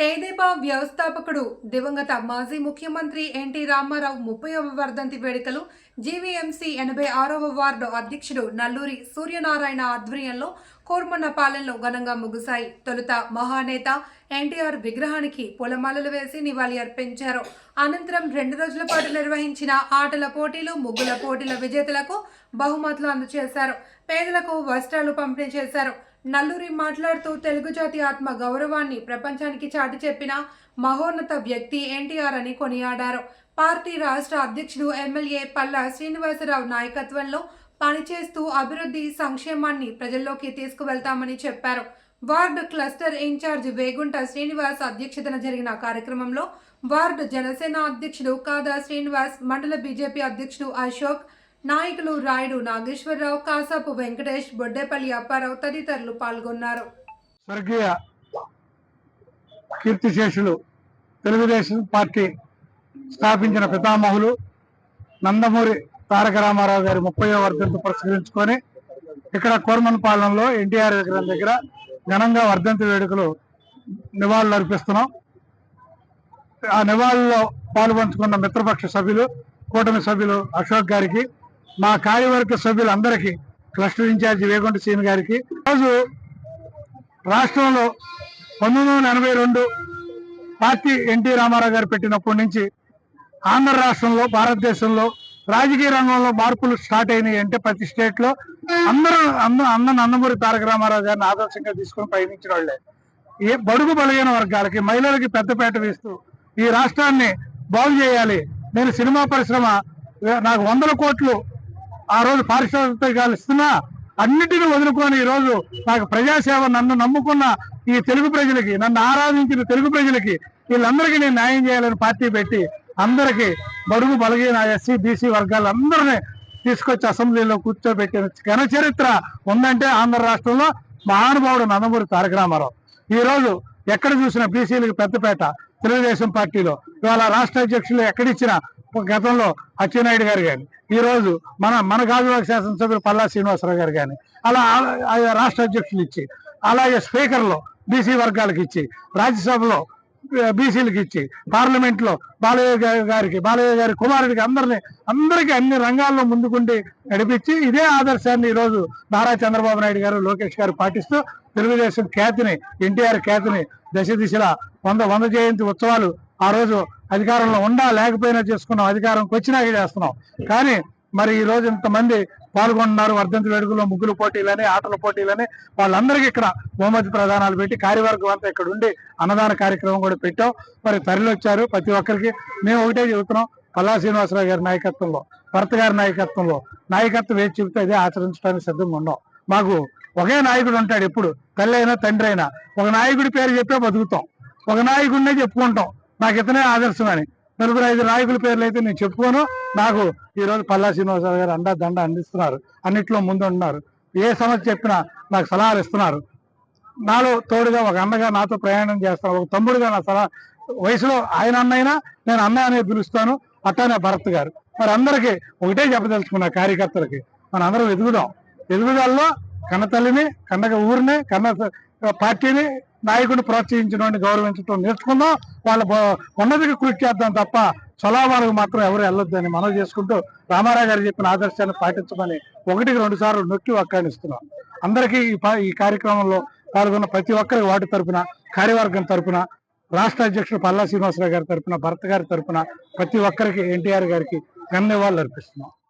తేదేపా వ్యవస్థాపకుడు దివంగత మాజీ ముఖ్యమంత్రి ఎన్టీ రామారావు ముప్పైవ వర్ధంతి వేడుకలు జీవీఎంసీ ఎనభై ఆరవ వార్డు అధ్యక్షుడు నల్లూరి సూర్యనారాయణ ఆధ్వర్యంలో కోర్మన్నపాలెంలో ఘనంగా ముగిశాయి. తొలుత మహానేత ఎన్టీఆర్ విగ్రహానికి పూలమాలలు వేసి నివాళి అర్పించారు. అనంతరం రెండు రోజుల పాటు నిర్వహించిన ఆటల పోటీలు ముగ్గుల పోటీల విజేతలకు బహుమతులు అందజేశారు. పేదలకు వస్త్రాలు పంపిణీ చేశారు. నల్లూరి మాట్లాడుతూ తెలుగు జాతి ఆత్మ గౌరవాన్ని ప్రపంచానికి చాటి చెప్పిన మహోన్నత వ్యక్తి ఎన్టీఆర్ అని కొనియాడారు. పార్టీ రాష్ట్ర అధ్యక్షుడు ఎమ్మెల్యే పల్లా శ్రీనివాసరావు నాయకత్వంలో పనిచేస్తూ అభివృద్ధి సంక్షేమాన్ని ప్రజల్లోకి తీసుకువెళ్తామని చెప్పారు. Ward cluster in charge Vegunta Srinivas అధ్యక్షతన జరిగిన కార్యక్రమంలో వార్డు జనసేన అధ్యక్షుడు కాదా శ్రీనివాస్ మండల బీజేపీ అధ్యక్షుడు అశోక్ నాయకులు రాయుడు నాగేశ్వరరావు కాసాపు వెంకటేష్ బొడ్డేపల్లి అప్పారావు తదితరులు పాల్గొన్నారు. స్వర్గీయ కీర్తిశేషులు తెలుగుదేశం పార్టీ స్థాపించిన పితామహులు నందమూరి తారక రామారావు గారి ముప్పై వర్ధంతి పురస్కరించుకొని ఇక్కడ కోరమన్పాలెంలో ఎన్టీఆర్ విగ్రహం దగ్గర ఘనంగా వర్ధంతి వేడుకలు నివాళులు అర్పిస్తున్నాం. ఆ నివాళుల్లో పాల్పంచుకున్న మిత్రపక్ష సభ్యులు కూటమి సభ్యులు అశోక్ గారికి మా కార్యవర్గ సభ్యులందరికీ క్లస్టర్ ఇన్ఛార్జి వేగొండ సీన్ గారికి రోజు రాష్ట్రంలో పంతొమ్మిది వందల ఎనభై రెండు పార్టీ ఎన్టీ రామారావు గారు పెట్టినప్పటి నుంచి ఆంధ్ర రాష్ట్రంలో భారతదేశంలో రాజకీయ రంగంలో మార్పులు స్టార్ట్ అయినాయి అంటే ప్రతి స్టేట్లో అందరూ అంద అన్న నందమూరి తారక రామారావు గారిని ఆదర్శంగా తీసుకొని పయనించిన వాళ్ళే. ఏ బడుగు బలహీన వర్గాలకి మహిళలకి పెద్దపేట వేస్తూ ఈ రాష్ట్రాన్ని బాగు చేయాలి. నేను సినిమా పరిశ్రమ నాకు వందల కోట్లు ఆ రోజు పారిశ్రామికాలు ఇస్తున్నా అన్నిటిని వదులుకొని ఈ రోజు నాకు ప్రజాసేవ నన్ను నమ్ముకున్న ఈ తెలుగు ప్రజలకి నన్ను ఆరాధించిన తెలుగు ప్రజలకి వీళ్ళందరికీ నేను న్యాయం చేయాలని పార్టీ పెట్టి అందరికీ బడుగు బలగిన ఎస్సీ బీసీ వర్గాలందరినీ తీసుకొచ్చి అసెంబ్లీలో కూర్చోబెట్టిన ఘన చరిత్ర ఉందంటే ఆంధ్ర రాష్ట్రంలో మహానుభావుడు నందమూరి తారక రామారావు. ఈ రోజు ఎక్కడ చూసిన బీసీలకు పెద్దపేట తెలుగుదేశం పార్టీలో. ఇవాళ రాష్ట్ర అధ్యక్షులు ఎక్కడిచ్చినా గతంలో అచ్చెన్నాయుడు గారు కానీ ఈరోజు మన మన గాజువాక శాసనసభ్యులు పల్లా శ్రీనివాసరావు గారు కానీ అలా రాష్ట్ర అధ్యక్షులు ఇచ్చి అలాగే స్పీకర్లో బీసీ వర్గాలకు ఇచ్చి రాజ్యసభలో బీసీలకు ఇచ్చి పార్లమెంట్లో బాలయ్య గారికి బాలయ్య గారి కుమారుడికి అందరిని అందరికీ అన్ని రంగాల్లో ముందుకుండి నడిపించి ఇదే ఆదర్శాన్ని ఈరోజు నారా చంద్రబాబు నాయుడు గారు లోకేష్ గారు పాటిస్తూ తెలుగుదేశం ఖ్యాతిని ఎన్టీఆర్ ఖ్యాతిని దశ దిశలా వంద వంద జయంతి ఉత్సవాలు ఆ రోజు అధికారంలో ఉండా లేకపోయినా చేసుకున్నాం. అధికారంకి వచ్చినాక చేస్తున్నాం. కానీ మరి ఈ రోజు ఇంతమంది పాల్గొంటున్నారు వర్ధంతి వేడుకల్లో ముగ్గులు పోటీలని ఆటల పోటీలని. వాళ్ళందరికీ ఇక్కడ బహుమతి ప్రదానాలు పెట్టి కార్యవర్గం అంతా ఇక్కడ ఉండి అన్నదాన కార్యక్రమం కూడా పెట్టాం. మరి తరలి వచ్చారు ప్రతి ఒక్కరికి. మేము ఒకటే చెబుతున్నాం పల్లా శ్రీనివాసరావు గారి నాయకత్వంలో భరత్ గారి నాయకత్వంలో నాయకత్వం వేచి చెబితే అదే ఆచరించడానికి సిద్ధంగా ఉన్నాం. మాకు ఒకే నాయకుడు ఉంటాడు ఎప్పుడు తల్లి అయినా తండ్రి అయినా. ఒక నాయకుడి పేరు చెప్పే బతుకుతాం. ఒక నాయకుడినే చెప్పుకుంటాం. నాకు ఇతనే ఆదర్శం అని. నలుగురు ఐదు నాయకుల పేర్లు అయితే నేను చెప్పుకోను. నాకు ఈరోజు పల్లా శ్రీనివాసరావు గారు అండా దండ అందిస్తున్నారు. అన్నిట్లో ముందు ఉన్నారు. ఏ సమస్య చెప్పినా నాకు సలహాలు ఇస్తున్నారు. నాలో తోడుగా ఒక అన్నగా నాతో ప్రయాణం చేస్తాను ఒక తమ్ముడుగా నా సలహా వయసులో ఆయన అన్నైనా నేను అన్న అనే పిలుస్తాను. అట్టానే భరత్ గారు. మరి అందరికీ ఒకటే చెప్పదలుచుకున్న కార్యకర్తలకి మన అందరం ఎదుగుదాం. ఎదుగుదలలో కన్న తల్లిని ఊరిని కన్న పార్టీని నాయకుడిని ప్రోత్సహించడం గౌరవించడం నేర్చుకుందాం. వాళ్ళ బ- ఉన్నతికి కృషి చేద్దాం తప్ప చొలామాలకు మాత్రం ఎవరు వెళ్ళొద్దని మనం చేసుకుంటూ రామారావు గారు చెప్పిన ఆదర్శాన్ని పాటించమని ఒకటికి రెండు సార్లు నొక్కి వక్కానిస్తున్నాం అందరికీ ఈ ఈ కార్యక్రమంలో పాల్గొన్న ప్రతి ఒక్కరికి వాటి తరపున కార్యవర్గం తరపున రాష్ట్ర అధ్యక్షుడు పల్లా శ్రీనివాసరావు గారి తరపున భరత్ గారి తరపున ప్రతి ఒక్కరికి ఎన్టీఆర్ గారికి ధన్యవాదాలు అర్పిస్తున్నాం.